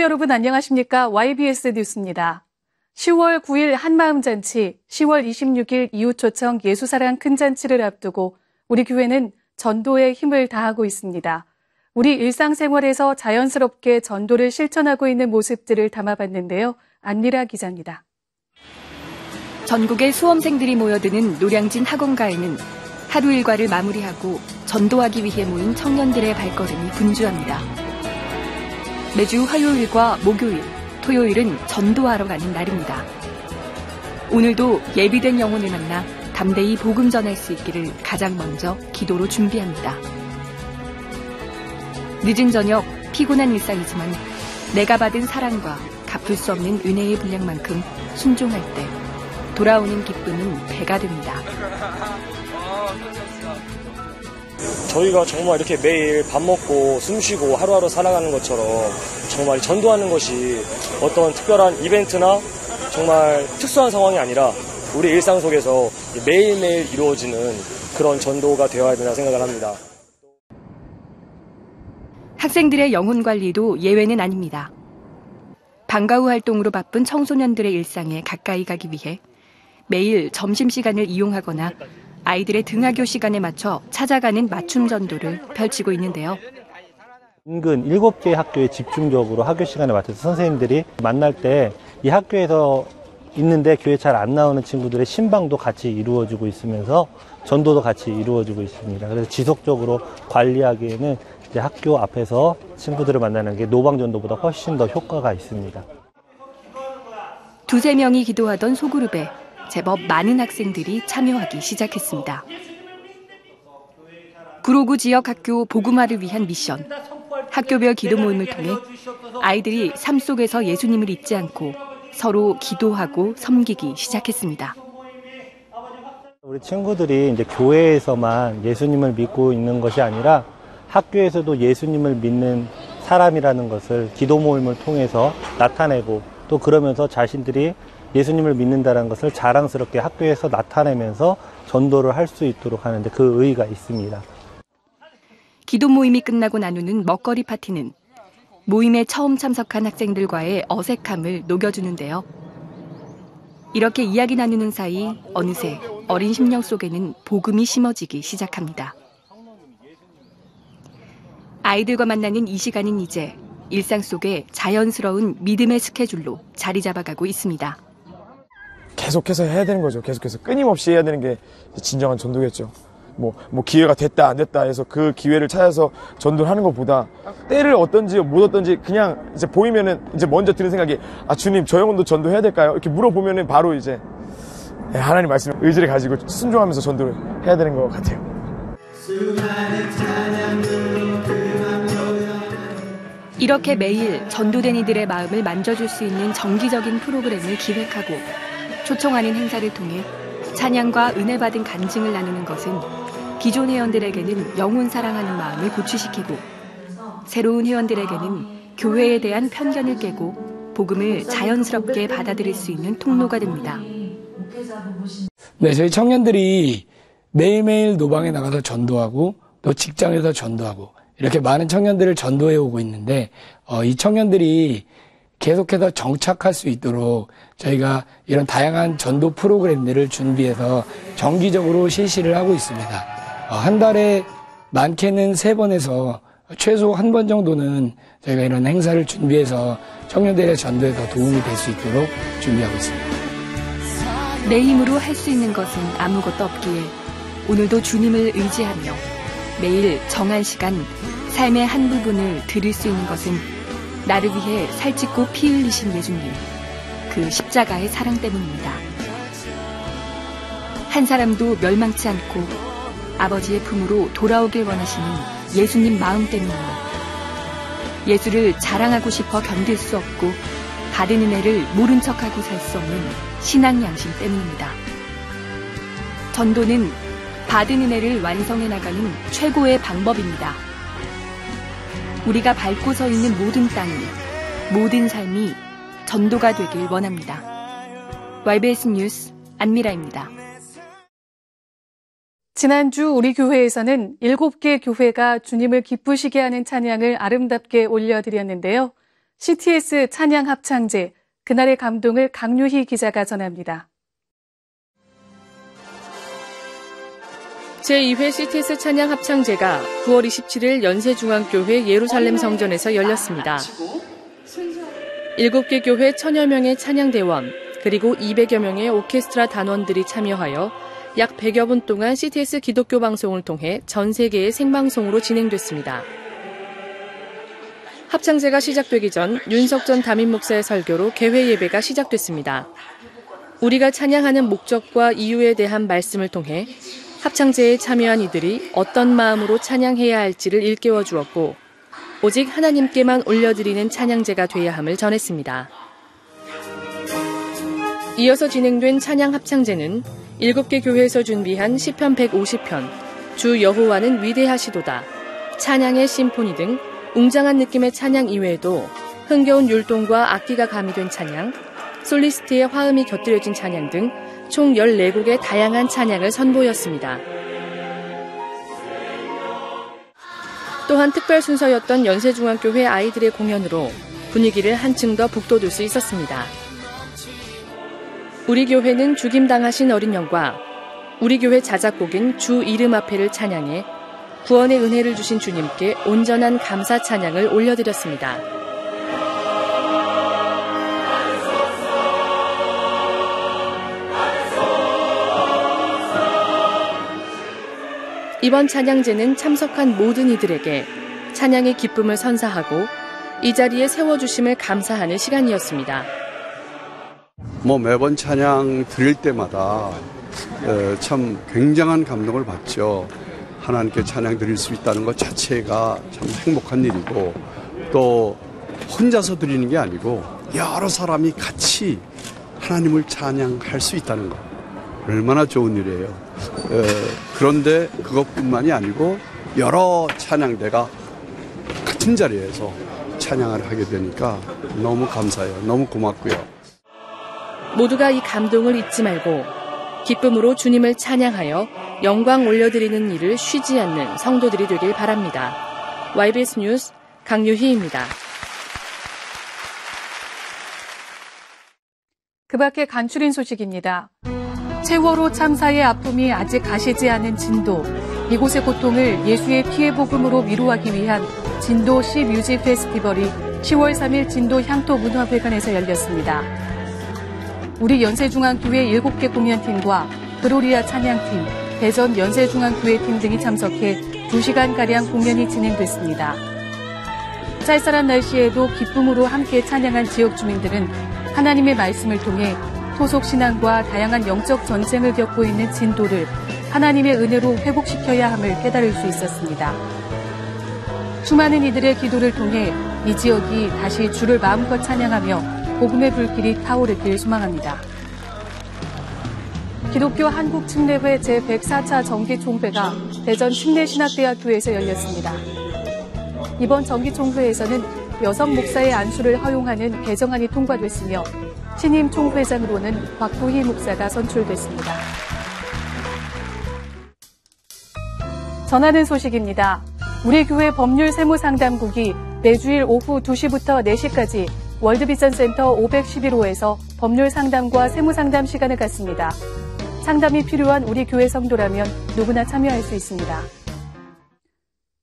여러분 안녕하십니까? YBS 뉴스입니다. 10월 9일 한마음잔치, 10월 26일 이웃초청 예수사랑 큰잔치를 앞두고 우리 교회는 전도에 힘을 다하고 있습니다. 우리 일상생활에서 자연스럽게 전도를 실천하고 있는 모습들을 담아봤는데요. 안미라 기자입니다. 전국의 수험생들이 모여드는 노량진 학원가에는 하루 일과를 마무리하고 전도하기 위해 모인 청년들의 발걸음이 분주합니다. 매주 화요일과 목요일, 토요일은 전도하러 가는 날입니다. 오늘도 예비된 영혼을 만나 담대히 복음 전할 수 있기를 가장 먼저 기도로 준비합니다. 늦은 저녁 피곤한 일상이지만 내가 받은 사랑과 갚을 수 없는 은혜의 분량만큼 순종할 때 돌아오는 기쁨은 배가 됩니다. 저희가 정말 이렇게 매일 밥 먹고 숨 쉬고 하루하루 살아가는 것처럼 정말 전도하는 것이 어떤 특별한 이벤트나 정말 특수한 상황이 아니라 우리 일상 속에서 매일매일 이루어지는 그런 전도가 되어야 된다 생각을 합니다. 학생들의 영혼 관리도 예외는 아닙니다. 방과 후 활동으로 바쁜 청소년들의 일상에 가까이 가기 위해 매일 점심시간을 이용하거나 아이들의 등하교 시간에 맞춰 찾아가는 맞춤 전도를 펼치고 있는데요. 인근 7개 학교에 집중적으로 학교 시간에 맞춰서 선생님들이 만날 때 이 학교에서 있는데 교회 잘 안 나오는 친구들의 신방도 같이 이루어지고 있으면서 전도도 같이 이루어지고 있습니다. 그래서 지속적으로 관리하기에는 학교 앞에서 친구들을 만나는 게 노방 전도보다 훨씬 더 효과가 있습니다. 두세 명이 기도하던 소그룹에 제법 많은 학생들이 참여하기 시작했습니다. 구로구 지역 학교 복음화를 위한 미션. 학교별 기도 모임을 통해 아이들이 삶 속에서 예수님을 잊지 않고 서로 기도하고 섬기기 시작했습니다. 우리 친구들이 이제 교회에서만 예수님을 믿고 있는 것이 아니라 학교에서도 예수님을 믿는 사람이라는 것을 기도 모임을 통해서 나타내고 또 그러면서 자신들이 예수님을 믿는다는 것을 자랑스럽게 학교에서 나타내면서 전도를 할 수 있도록 하는데 그 의의가 있습니다. 기도 모임이 끝나고 나누는 먹거리 파티는 모임에 처음 참석한 학생들과의 어색함을 녹여주는데요. 이렇게 이야기 나누는 사이 어느새 어린 심령 속에는 복음이 심어지기 시작합니다. 아이들과 만나는 이 시간은 이제 일상 속에 자연스러운 믿음의 스케줄로 자리 잡아가고 있습니다. 계속해서 해야 되는 거죠. 계속해서 끊임없이 해야 되는 게 진정한 전도겠죠. 뭐, 뭐 기회가 됐다 안 됐다 해서 그 기회를 찾아서 전도를 하는 것보다 때를 어떤지 못 어떤지 그냥 이제 보이면은 이제 먼저 드는 생각이 아 주님 저 영혼도 전도해야 될까요? 이렇게 물어보면은 바로 이제 예, 하나님 말씀 의지를 가지고 순종하면서 전도를 해야 되는 것 같아요. 이렇게 매일 전도된 이들의 마음을 만져줄 수 있는 정기적인 프로그램을 기획하고 초청하는 행사를 통해 찬양과 은혜 받은 간증을 나누는 것은 기존 회원들에게는 영혼 사랑하는 마음을 고취시키고 새로운 회원들에게는 교회에 대한 편견을 깨고 복음을 자연스럽게 받아들일 수 있는 통로가 됩니다. 네, 저희 청년들이 매일매일 노방에 나가서 전도하고 또 직장에서 전도하고 이렇게 많은 청년들을 전도해 오고 있는데 어, 이 청년들이 계속해서 정착할 수 있도록 저희가 이런 다양한 전도 프로그램들을 준비해서 정기적으로 실시를 하고 있습니다. 어, 한 달에 많게는 세 번에서 최소 한 번 정도는 저희가 이런 행사를 준비해서 청년들의 전도에 더 도움이 될 수 있도록 준비하고 있습니다. 내 힘으로 할 수 있는 것은 아무것도 없기에 오늘도 주님을 의지하며 매일 정한 시간 삶의 한 부분을 드릴 수 있는 것은 나를 위해 살찌고 피 흘리신 예수님, 그 십자가의 사랑 때문입니다. 한 사람도 멸망치 않고 아버지의 품으로 돌아오길 원하시는 예수님 마음 때문이며 예수를 자랑하고 싶어 견딜 수 없고 받은 은혜를 모른 척하고 살 수 없는 신앙 양심 때문입니다. 전도는 받은 은혜를 완성해 나가는 최고의 방법입니다. 우리가 밟고 서 있는 모든 땅이, 모든 삶이 전도가 되길 원합니다. YBS 뉴스 안미라입니다. 지난주 우리 교회에서는 7개 교회가 주님을 기쁘시게 하는 찬양을 아름답게 올려드렸는데요. CTS 찬양 합창제 그날의 감동을 강유희 기자가 전합니다. 제2회 CTS 찬양 합창제가 9월 27일 연세중앙교회 예루살렘 성전에서 열렸습니다. 7개 교회 천여 명의 찬양대원, 그리고 200여 명의 오케스트라 단원들이 참여하여 약 100여 분 동안 CTS 기독교 방송을 통해 전 세계의 생방송으로 진행됐습니다. 합창제가 시작되기 전 윤석 전 담임 목사의 설교로 개회 예배가 시작됐습니다. 우리가 찬양하는 목적과 이유에 대한 말씀을 통해 합창제에 참여한 이들이 어떤 마음으로 찬양해야 할지를 일깨워 주었고 오직 하나님께만 올려드리는 찬양제가 돼야 함을 전했습니다. 이어서 진행된 찬양 합창제는 7개 교회에서 준비한 시편 150편, 주 여호와는 위대하시도다, 찬양의 심포니 등 웅장한 느낌의 찬양 이외에도 흥겨운 율동과 악기가 가미된 찬양, 솔리스트의 화음이 곁들여진 찬양 등 총 14곡의 다양한 찬양을 선보였습니다. 또한 특별 순서였던 연세중앙교회 아이들의 공연으로 분위기를 한층 더 북돋을 수 있었습니다. 우리 교회는 죽임당하신 어린 영과 우리 교회 자작곡인 주 이름 앞에를 찬양해 구원의 은혜를 주신 주님께 온전한 감사 찬양을 올려드렸습니다. 이번 찬양제는 참석한 모든 이들에게 찬양의 기쁨을 선사하고 이 자리에 세워주심을 감사하는 시간이었습니다. 뭐 매번 찬양 드릴 때마다 참 굉장한 감동을 받죠. 하나님께 찬양 드릴 수 있다는 것 자체가 참 행복한 일이고 또 혼자서 드리는 게 아니고 여러 사람이 같이 하나님을 찬양할 수 있다는 것 얼마나 좋은 일이에요. 그런데 그것뿐만이 아니고 여러 찬양대가 같은 자리에서 찬양을 하게 되니까 너무 감사해요. 너무 고맙고요. 모두가 이 감동을 잊지 말고 기쁨으로 주님을 찬양하여 영광 올려드리는 일을 쉬지 않는 성도들이 되길 바랍니다. YBS 뉴스 강유희입니다. 그 밖에 간추린 소식입니다. 세월호 참사의 아픔이 아직 가시지 않은 진도, 이곳의 고통을 예수의 피해 복음으로 위로하기 위한 진도 시 뮤직 페스티벌이 10월 3일 진도 향토 문화회관에서 열렸습니다. 우리 연세중앙교회 7개 공연팀과 그로리아 찬양팀, 대전 연세중앙교회 팀 등이 참석해 2시간가량 공연이 진행됐습니다. 쌀쌀한 날씨에도 기쁨으로 함께 찬양한 지역 주민들은 하나님의 말씀을 통해 토속 신앙과 다양한 영적 전쟁을 겪고 있는 진도를 하나님의 은혜로 회복시켜야 함을 깨달을 수 있었습니다. 수많은 이들의 기도를 통해 이 지역이 다시 주를 마음껏 찬양하며 복음의 불길이 타오르길 소망합니다. 기독교 한국침례회 제104차 정기총회가 대전 침례신학대학교에서 열렸습니다. 이번 정기총회에서는 여성 목사의 안수를 허용하는 개정안이 통과됐으며 신임 총회장으로는 곽부희 목사가 선출됐습니다. 전하는 소식입니다. 우리 교회 법률 세무 상담국이 매주일 오후 2시부터 4시까지 월드비전 센터 511호에서 법률 상담과 세무 상담 시간을 갖습니다. 상담이 필요한 우리 교회 성도라면 누구나 참여할 수 있습니다.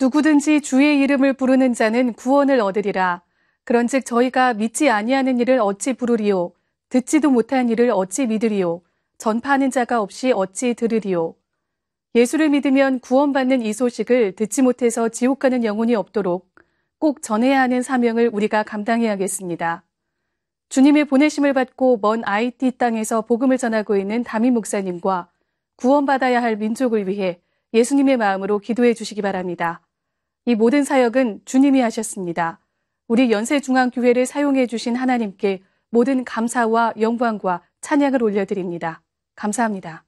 누구든지 주의 이름을 부르는 자는 구원을 얻으리라. 그런즉 저희가 믿지 아니하는 일을 어찌 부르리요? 듣지도 못한 일을 어찌 믿으리요? 전파하는 자가 없이 어찌 들으리요? 예수를 믿으면 구원받는 이 소식을 듣지 못해서 지옥 가는 영혼이 없도록 꼭 전해야 하는 사명을 우리가 감당해야겠습니다. 주님의 보내심을 받고 먼 IT 땅에서 복음을 전하고 있는 담임 목사님과 구원받아야 할 민족을 위해 예수님의 마음으로 기도해 주시기 바랍니다. 이 모든 사역은 주님이 하셨습니다. 우리 연세중앙교회를 사용해 주신 하나님께 모든 감사와 영광과 찬양을 올려드립니다. 감사합니다.